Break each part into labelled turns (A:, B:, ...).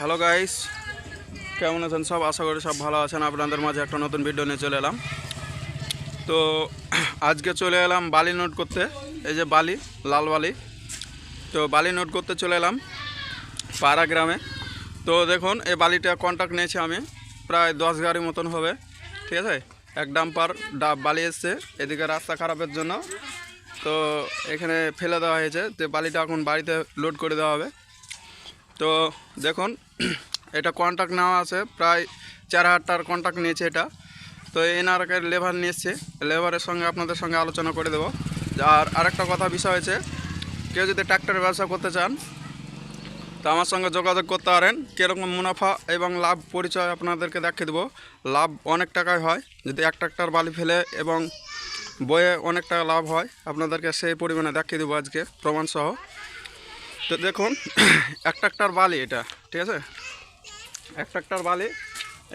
A: Hello guys কেমন আছেন সব? আশা করি সব ভালো আছেন। আপনাদের মাঝে একটা নতুন ভিডিও নিয়ে চলে এলাম। তো, আজকে চলে এলাম বালি নোট করতে। এই যে বালি, লাল বালি। তো, বালি নোট করতে চলে এলাম পাড়া গ্রামে। তো, দেখুন, এই বালিটা কন্ট্যাক্ট নিয়েছি আমি। প্রায় দশ গাড়ি মতন হবে। ঠিক আছে? এক ডাম্পার ডাব বালি এসছে। এদিকে রাস্তা খারাপের জন্য। তো, এখানে ফেলে দেওয়া হয়েছে। তো, বালিটা এখন বাড়িতে লোড করে দেওয়া হবে। তো, দেখুন এটা কন্ট্যাক্ট নেওয়া আছে, প্রায় চার হাজারটার কন্ট্যাক্ট নিয়েছে এটা। তো এনারকে লেবার নিয়ে এসছে লেবারের সঙ্গে আপনাদের সঙ্গে আলোচনা করে দেবো। আর আরেকটা কথা বিষয় হয়েছে, কেউ যদি ট্র্যাক্টরের ব্যবসা করতে চান, তো আমার সঙ্গে যোগাযোগ করতে পারেন। কীরকম মুনাফা এবং লাভ পরিচয় আপনাদেরকে দেখিয়ে দেবো। লাভ অনেক টাকায় হয়, যদি এক ট্রাক্টর বালি ফেলে এবং বয়ে অনেক টাকা লাভ হয়, আপনাদেরকে সেই পরিমাণে দেখিয়ে দেবো আজকে প্রমাণসহ। তো দেখুন এক ট্রাক্টর বালি এটা, ঠিক আছে? এক ট্রাক্টর বালি,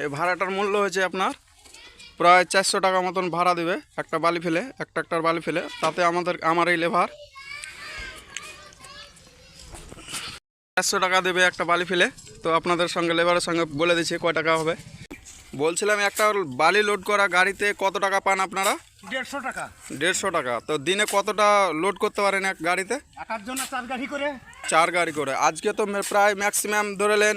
A: এই ভাড়াটার মূল্য হয়েছে আপনার প্রায় চারশো টাকা মতন ভাড়া দেবে একটা বালি ফেলে এক ট্রাক্টর বালি ফেলে, তাতে আমাদের, আমার এই লেভার চারশো টাকা দেবে একটা বালি ফেলে, তো আপনাদের সঙ্গে, লেবারের সঙ্গে বলে দিচ্ছি কয় টাকা হবে। বলছিলাম একটা বালি লোড করা গাড়িতে কত টাকা পান আপনারা?
B: দেড়শো টাকা।
A: দেড়শো টাকা। তো দিনে কতটা লোড করতে পারেন এক গাড়িতে?
B: একার জন্য চার গাড়ি করে।
A: চার গাড়ি করে। আজকে তো প্রায় ম্যাক্সিমাম ধরেলেন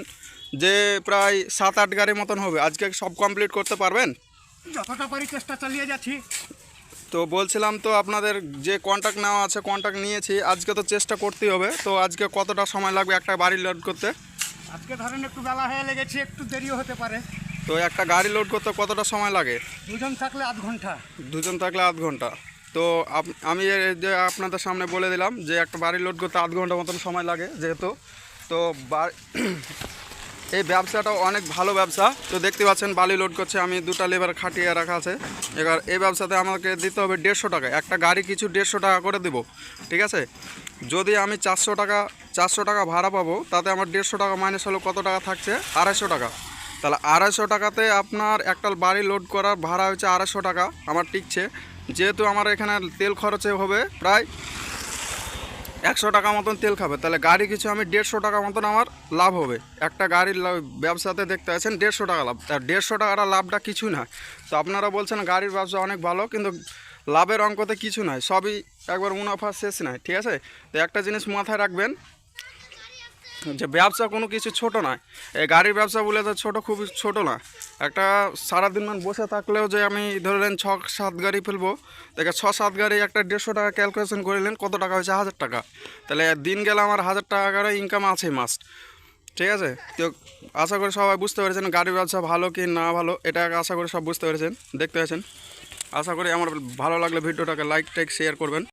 A: যে প্রায় সাত আট গাড়ি মতন হবে। আজকে সব কমপ্লিট করতে পারবেন?
B: যতটা পারি চেষ্টা চালিয়ে যাচ্ছি।
A: তো বলছিলাম তো আপনাদের যে কন্ট্যাক্ট নেওয়া আছে কন্ট্যাক্ট নিয়েছি। আজকে তো চেষ্টা করতেই হবে। তো আজকে কতটা সময় লাগবে একটা বাড়ি লোড করতে?
B: আজকে ধরেন একটু বেলা হয়ে লেগেছে একটু দেরিও হতে পারে।
A: তো একটা গাড়ি লোড করতে কতটা সময় লাগে?
B: দুজন থাকলে আধ ঘণ্টা।
A: দুজন থাকলে আধ ঘণ্টা। তো আমি যে আপনাদের সামনে বলে দিলাম যে একটা বাড়ি লোড করতে আধ ঘণ্টা মতন সময় লাগে যেহেতু। তো এই ব্যবসাটা অনেক ভালো ব্যবসা। তো দেখতে পাচ্ছেন বালি লোড করছে আমি দুটা লেবার খাটিয়ে রাখা আছে। এবার এই ব্যবসাতে আমাকে দিতে হবে দেড়শো টাকা। একটা গাড়ি কিছু দেড়শো টাকা করে দেবো ঠিক আছে? যদি আমি চারশো টাকা চারশো টাকা ভাড়া পাবো তাতে আমার দেড়শো টাকা মাইনাস হলো কত টাকা থাকছে? আড়াইশো টাকা। তাহলে আড়াইশো টাকাতে আপনার একটা বাড়ি লোড করার ভাড়া হচ্ছে আড়াইশো টাকা, আমার টিকছে। যেহেতু আমার এখানে তেল খরচে হবে, প্রায় একশো টাকা মতন তেল খাবে। তাহলে গাড়ি কিছু আমি দেড়শো টাকা মতন আমার লাভ হবে। একটা গাড়ির ব্যবসাতে দেখতে আছেন দেড়শো টাকা লাভ। আর দেড়শো টাকার লাভটা কিছু না। তো আপনারা বলছেন গাড়ির ব্যবসা অনেক ভালো, কিন্তু লাভের অঙ্কতে কিছু নয় সবই একবার মুনাফা শেষ নাই, ঠিক আছে? তো একটা জিনিস মাথায় রাখবেন যে ব্যবসা কোনো কিছু ছোট নয় এই গাড়ির ব্যবসা বলে তো ছোট খুবই ছোট না। একটা সারাদিন মান বসে থাকলেও যে আমি ধরলেন ছ সাত গাড়ি ফেলব, দেখে ছ সাত গাড়ি একটা দেড়শো টাকা ক্যালকুলেশন করলেন কত টাকা হয়েছে? হাজার টাকা। তাহলে দিন গেলে আমার হাজার টাকা করে ইনকাম আছে মাস্ট ঠিক আছে? তো আশা করি সবাই বুঝতে পেরেছেন গাড়ির ব্যবসা ভালো কি না ভালো, এটা আশা করি সব বুঝতে পেরেছেন, দেখতে পেয়েছেন। আশা করি আমার ভালো লাগলে ভিডিওটাকে লাইক টাইক শেয়ার করবেন।